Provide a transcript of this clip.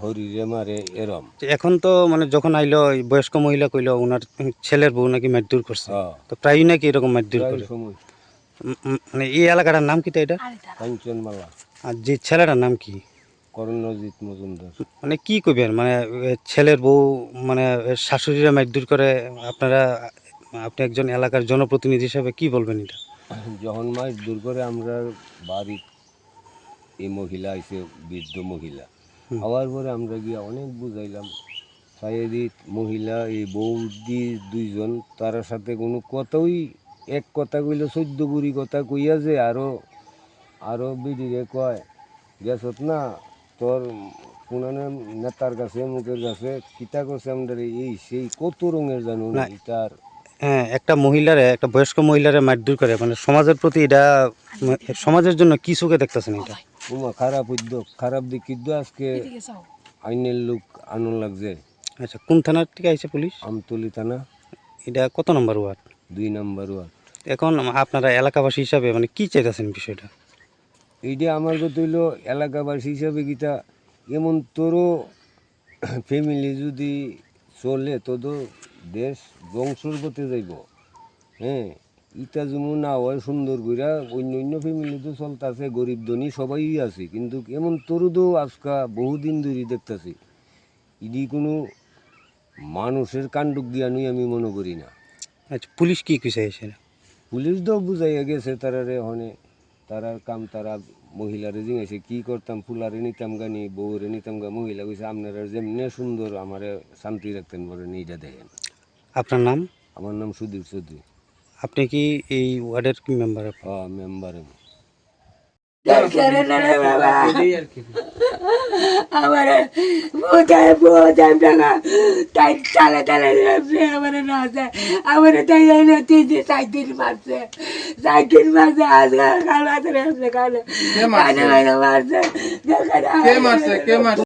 হরিরে মারে এরম। এখন তো মানে যখন আইলো বয়স্ক মহিলা কইলো ওনার ছেলের বউ নাকি মারধর করছে। হ্যাঁ। তো প্রায়ই নাকি এরকম মারধর করে। মানে এই এলাকাটার নাম কি তো এটা? কাঞ্চনমালা। আর যে ছেলেটার নাম কি? করণজিৎ মজুমদার। মানে কি কইবেন মানে ছেলের বউ মানে শাশুড়িরা মারধর করে আপনারা আপনি একজন এলাকার জনপ্রতিনিধি হিসাবে কি বলবেন এটা? যখন মাছ দূর করে আমরা বাড়ির এই মহিলা আইসে বৃদ্ধ মহিলা। হওয়ার পরে আমরা গিয়ে অনেক বুঝাইলাম শারীরিক মহিলা এই বৌদি দুইজন তার সাথে কোনো কথাই এক কথা কইলে চোদ্দ বুড়ি কথা কইয়া যে আরও আরও বিডিরে কয় গেছত না তোর পুনানে নেতার কাছে মুখের কাছে কিতা করছে আমাদের এই সেই কত রঙের জানো না। এটার হ্যাঁ একটা মহিলারে একটা বয়স্ক মহিলারে মারধর করে মানে সমাজের প্রতি এটা সমাজের জন্য কি চোখে দেখতেছেন এটা? উমা খারাপ উদ্যোগ খারাপ দিক কিন্তু আজকে আইনের লোক আনন লাগছে। আচ্ছা কোন থানার থেকে আইছে পুলিশ? আমতলি থানা। এটা কত নম্বর ওয়ার্ড? দুই নাম্বার ওয়ার্ড। এখন আপনারা এলাকাবাসী হিসাবে মানে কি চাইতেছেন বিষয়টা? এইটা আমার কথা হইল এলাকাবাসী হিসাবে গীতা এমন তোরও ফ্যামিলি যদি চলে তো দেশ ধ্বংসর পথে যাইব। হ্যাঁ? ইটা যেমন না হয় সুন্দর কইরা অন্য অন্য ফ্যামিলি তো চলতেছে গরিব ধনী সবাই আছে কিন্তু এমন তরুদও আজকা বহুদিন ধরে দেখতেছি। ইডি কোনো মানুষের কাণ্ডক জ্ঞানই আমি মনে করি না। আচ্ছা পুলিশ কি কইছে এসে? পুলিশ তো বুঝাইয়া গেছে তারারে হনে তারার কাম তারা মহিলারে জিঙাইছে কি করতাম ফুলারে নিতাম গানি বউরে নিতাম গা মহিলা কইছে আপনারা যেমনে সুন্দর আমারে শান্তি রাখতেন বলে এইটা দেখেন। আপনার নাম? আমার নাম সুধীর চৌধুরী। আপনি কি এই ওয়ার্ডের কি মেম্বার হ্যাঁ মেম্বার আমি এটাই আর কি আমার বোঝায় বোঝায় টাকা তাই চালে চালে যাচ্ছে আমার না যায় আমার তাই যাই না তিন দিন সাইকেল মারছে সাইকেল মারছে আজকাল কাল রাতে কালে কে মারছে? মারছে কে মারছে কে মারছে